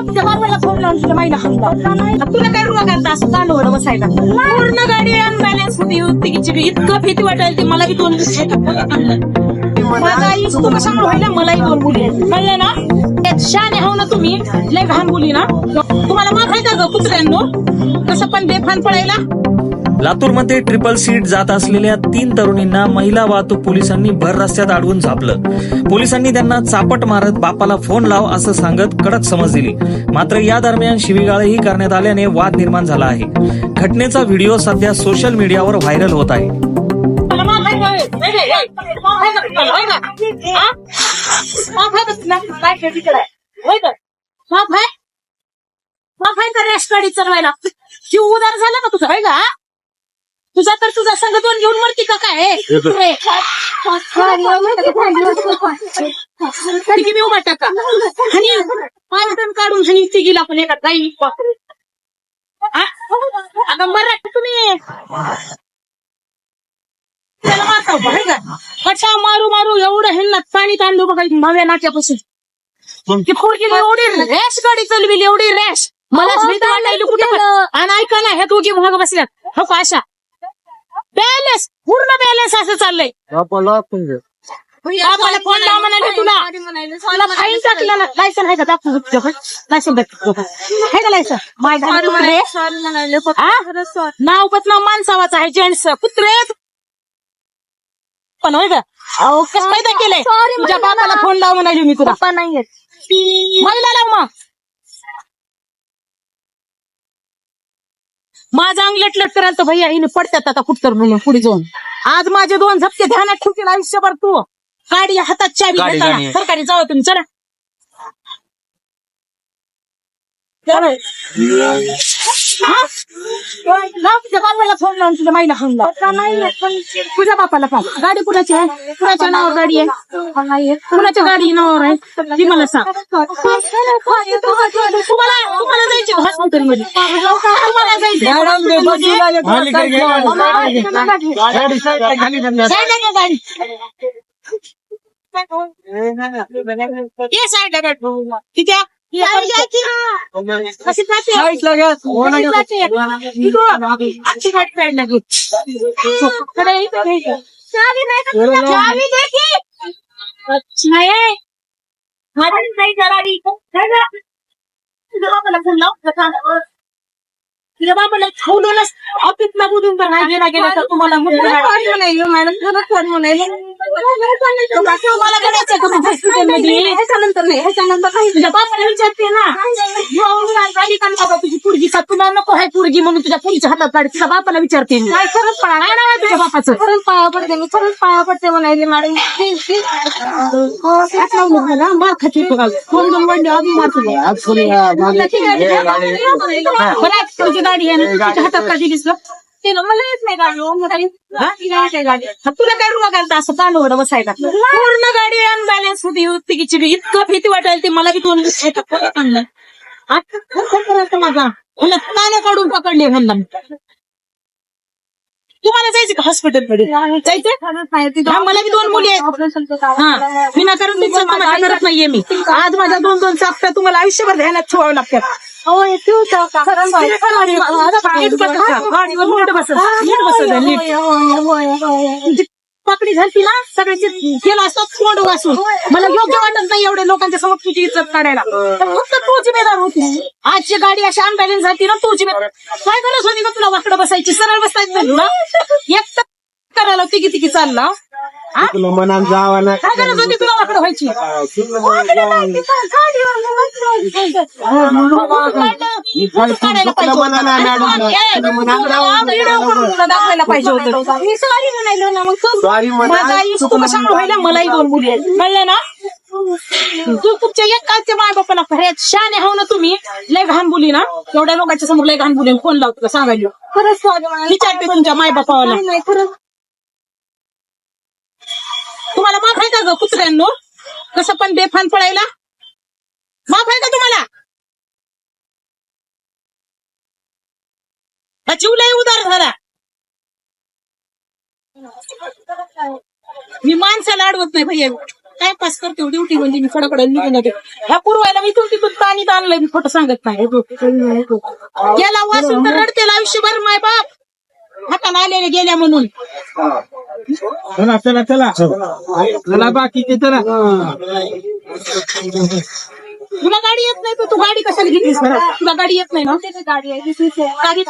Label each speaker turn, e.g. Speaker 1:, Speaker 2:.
Speaker 1: तुझ्या फोन लावून तुझ्या माईला हाणला. तुला काय रुवा करता असं चालू बसायला. पूर्ण गाडी अनबॅलन्स होती. तिकीची इतकं भीती वाटायला ती. मला बी दोन माझा मलाही तू कशा व्हायला? मलाही दोन मुली आहेत. कळलं ना? त्यात शाने हो ना तुम्ही. लय घाण मुली ना? तुम्हाला माफ आहे का ग कुत्र्यांनो? कसं पण बेफान पडायला?
Speaker 2: लातूरमध्ये ट्रिपल सीट जात असलेल्या तीन तरुणींना महिला वाहतूक पोलिसांनी भर रस्त्यात अडवून झापलं. पोलिसांनी त्यांना चापट मारत बापाला फोन लाव असं सांगत कडक समज दिली. मात्र या दरम्यान शिवीगाळही करण्यात आल्याने वाद निर्माण झाला आहे. घटनेचा व्हिडिओ सध्या सोशल मीडियावर व्हायरल होत आहे.
Speaker 1: माफ आहे माफ उदार झालं का तुझा होय का तुझा तर तुझा संघ दोन घेऊन मरती का काय तिघी तरी मी उभा टाका आणि पाच टन काढून आणि तिघीला गेला पण एका जाईल आता मरा तुम्ही त्याला मारता उभा, का? कशा मारू मारू एवढं ह्यांना पाणी तांदू बघा नव्या नाट्यापासून ती पोरगी एवढी रॅश गाडी चालविली एवढी रॅश. मला भीती वाटायली कुठे पण. आणि ऐका ना ह्या दोघी महाग बसल्यात. हो का अशा बॅलन्स पूर्ण बॅलन्स असं चाललंय. बापाला फोन लाव म्हणाले तुला? तुला फाईन टाकलं ना लायसन आहे का? दाखव तुझ्याकडे लायसन दाखव आहे का लायसन माय कुत्रे? नाव पण नाव माणसावाचं आहे जेंट्स कुत्रे पण होय का? अहो कसं पैदा केलंय तुझ्या बापाला फोन लाव म्हणाली मी तुला.
Speaker 3: पप्पा नाही येत
Speaker 1: महिला लाव मग. माझा अंग लट लट करायला तर भैया. हिने पडतात आता कुठतर म्हणून पुढे जाऊन. आज माझे दोन झपके ध्यानात ठेवतील आयुष्यभर तू. गाडी हातात चावी
Speaker 2: गाडी,
Speaker 1: घेताना.
Speaker 2: गाडी.
Speaker 1: सरकारी जाऊ तुम्ही चला. हा? बापाला फोन लावून तुझ्या माईला फोन लाव तुझ्या बापाला पाहा गाडी कुणाची आहे कुणाच्या नावावर गाडी आहे कुणाच्या गाडी नावावर आहे ती मला सांग तुम्हाला तुम्हाला तुम्हाला जायचं गाडी साईडला बैठ। तिथे कशी जाते कशी जाते? इकडं. आजची गाडी साईडला घेऊ कडे इथं घ्यायचं. चावी नाही का तुला? चावी दे की. अच्छा आहे. गाडी नाही का गाडी? नाही का? तुझ्या बापाला फोन लाव. कसा? तुझ्या बापाला ठेवलं ऑफिसला बोलून तर नाही गेला गेला तर तुम्हाला मुलगा तुम्हाला करायचं का मग हॉस्पिटलमध्ये?
Speaker 3: ह्याच्यानंतर नाही ह्याच्यानंतर नाही
Speaker 1: तुझ्या बापाला विचारते ना एवढी गाडी का बाबा तुझी पुरगी का तुला नको आहे पुरगी म्हणून तुझ्या पुरीच्या हातात गाडी तुझ्या बापाला विचारते मी.
Speaker 3: काय खरंच पाया
Speaker 1: काय नाव आहे तुझ्या बापाचं
Speaker 3: खरंच पाया पडते मी खरंच पाया पडते म्हणायले मॅडम
Speaker 1: मार. बरं तुझी गाडी आहे ना, तुझ्या हातात का दिलीस गं?
Speaker 3: ते ना, मला येत नाही गाडी हो, गाडी गाडी?
Speaker 1: तुला काय रुवा घालता? असं कानवड बसायला. पूर्ण गाडी अनबॅलन्स होती तिकीची इतकं भीती वाटायला ती मला बी दोन आणलं? आता करायचं माझा? मला काने काढून पकडले म्हणला तुम्हाला जायचं का हॉस्पिटलमध्ये जायचं
Speaker 3: ती
Speaker 1: हा, मला बी दोन मुली आहेत. हा विनाकारण तुमचं करत नाहीये मी आज माझ्या दोन दोन चापट्या तुम्हाला आयुष्यभर ध्यानात ठेवावं लागतात
Speaker 3: हो हे खरंच आहे.
Speaker 1: नीट बसा. नीट बसा. नीट बसा, पकडी झाली ना सगळ्याची केलं असतं तोंड वाचून मला योग्य वाटत नाही एवढ्या लोकांच्या समोर तुझी इज्जत काढायला. तर फक्त तू जिम्मेदार होती. आजची गाडी अशी अनबॅलेन्स झाली ना तू जिम्मेदार काय गरज होती का तुला वाकडं बसायची? सरळ बसायचं नाही तुला एक तर करायला तिघी तिघी चालला. हा?
Speaker 4: तुला मनात जावा ना
Speaker 1: काय गरज होती तुला वाकडं व्हायची? दाखवायला पाहिजे होतं.
Speaker 3: मी सॉरी म्हणायलो ना मग तू
Speaker 4: सॉरी
Speaker 1: माझा आई तू कशा व्हायला मलाही दोन मुली आहेत. कळलं ना? तू तुमच्या एक कालच्या माय बापाला खऱ्यात शाने हाव ना तुम्ही. लय घाण बोली ना. एवढ्या लोकांच्या समोर लय घाण बोली. फोन लावतो का? सांगायला.
Speaker 3: खरंच सॉरी
Speaker 1: विचारते तुमच्या माय बापाला
Speaker 3: खरंच.
Speaker 1: तुम्हाला माफ आहे का ग कुत्र्यांनो? कसं पण बेफान पडायला माफ आहे का तुम्हाला हा जीव लय उदार झाला. मी माणसाला अडवत नाही भैया. टाइमपास करते ड्युटी म्हणजे मी कडकडे निघून जाते. ह्या पूर्वायला मी इथून तिथून पाणी आणलंय मी खोटं सांगत नाही. गेला वाचून तर रडतेल आयुष्यभर माय बाप. हाताने आलेले गेल्या म्हणून.
Speaker 4: चला चला चला. चला बाकीचे चला
Speaker 1: तुला गाडी येत नाही तर तू गाडी कशाला घेतलीस? तुला गाडी येत नाही ना?
Speaker 3: गाडी आहे?
Speaker 1: गाडी